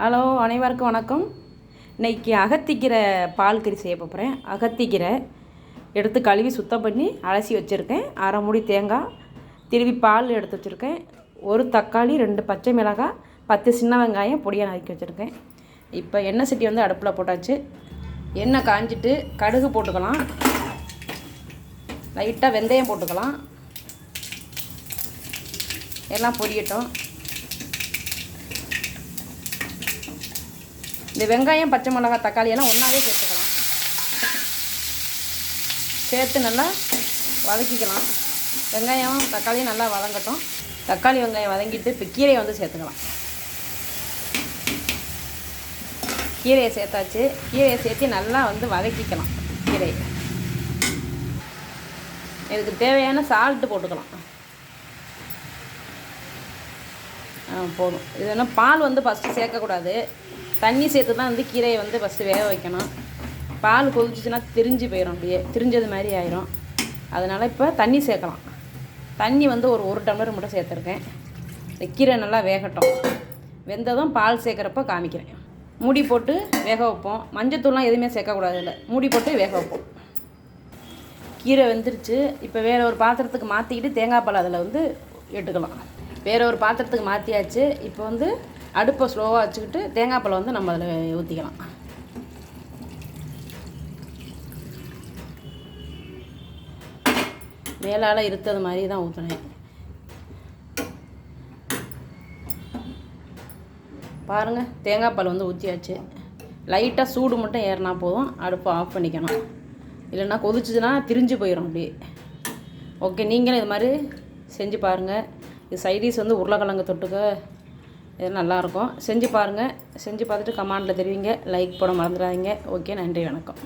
Hello அனைவருக்கும் வணக்கம். இன்னைக்கு அகத்திக்கீரை பால் கறி செய்ய போகிறேன் அகத்திக்கீரை எடுத்து கழுவி சுத்தம் பண்ணி அலசி வச்சுருக்கேன். அரை மூடி தேங்காய் திருவி பால் எடுத்து வச்சுருக்கேன். ஒரு தக்காளி ரெண்டு பச்சை மிளகாய் பத்து சின்ன வெங்காயம் பொடியாக நறுக்கி வச்சுருக்கேன். இப்போ எண்ணெய் சட்டி வந்து அடுப்பில் போட்டாச்சு. எண்ணெய் காஞ்சிட்டு கடுகு போட்டுக்கலாம். லைட்டாக வெந்தயம் போட்டுக்கலாம். எல்லாம் பொரியட்டும். இந்த வெங்காயம் பச்சை மிளகாய் தக்காளி எல்லாம் ஒன்றாவே சேர்த்துக்கலாம். சேர்த்து நல்லா வதக்கிக்கலாம். வெங்காயம் தக்காளியும் நல்லா வதங்கட்டும். தக்காளி வெங்காயம் வதங்கிட்டு இப்போ கீரையை வந்து சேர்த்துக்கலாம். கீரையை சேர்த்தாச்சு. கீரையை சேர்த்து நல்லா வந்து வதக்கிக்கலாம் கீரையை. இதுக்கு தேவையான சால்ட்டு போட்டுக்கலாம். போதும். இது என்ன பால் வந்து ஃபஸ்ட்டு சேர்க்கக்கூடாது. தண்ணி சேர்த்து தான் வந்து கீரையை வந்து ஃபஸ்ட்டு வேக வைக்கணும். பால் கொதிச்சுன்னா திரிஞ்சு போயிடும் அப்படியே. திரிஞ்சது மாதிரி ஆயிரும். அதனால் இப்போ தண்ணி சேர்க்கலாம். தண்ணி வந்து ஒரு ஒரு டம்ளர் மட்டும் சேர்த்துருக்கேன். இந்த கீரை நல்லா வேகட்டும். வெந்ததும் பால் சேர்க்குறப்ப காமிக்கிறேன். மூடி போட்டு வேக வைப்போம். மஞ்சத்தூள்லாம் எதுவுமே சேர்க்கக்கூடாது இல்லை. மூடி போட்டு வேக வைப்போம். கீரை வெந்துருச்சு. இப்போ வேறு ஒரு பாத்திரத்துக்கு மாற்றிக்கிட்டு தேங்காய் பால் அதில் வந்து எடுத்துக்கலாம் வேற ஒரு பாத்திரத்துக்கு மாற்றியாச்சு இப்போ வந்து அடுப்பை ஸ்லோவாக வச்சுக்கிட்டு தேங்காய் பழம் வந்து நம்ம அதில் ஊற்றிக்கலாம் மேலால் இருத்தது மாதிரி தான் ஊற்றினேன் பாருங்கள் தேங்காய் பால் வந்து ஊற்றியாச்சு லைட்டாக சூடு மட்டும் ஏறினா போதும். அடுப்பை ஆஃப் பண்ணிக்கணும். இல்லைன்னா கொதிச்சுதுன்னா திரிஞ்சு போயிடும் அப்படியே. ஓகே நீங்களும் இது மாதிரி செஞ்சு பாருங்கள் இது சைடிஸ் வந்து உருளைக்கிழங்கு தொட்டுக்க இது நல்லாயிருக்கும். செஞ்சு பாருங்கள் செஞ்சு பார்த்துட்டு கமாண்டில் தெரிவிங்க. லைக் போட மறந்துடாதீங்க. ஓகே நன்றி வணக்கம்.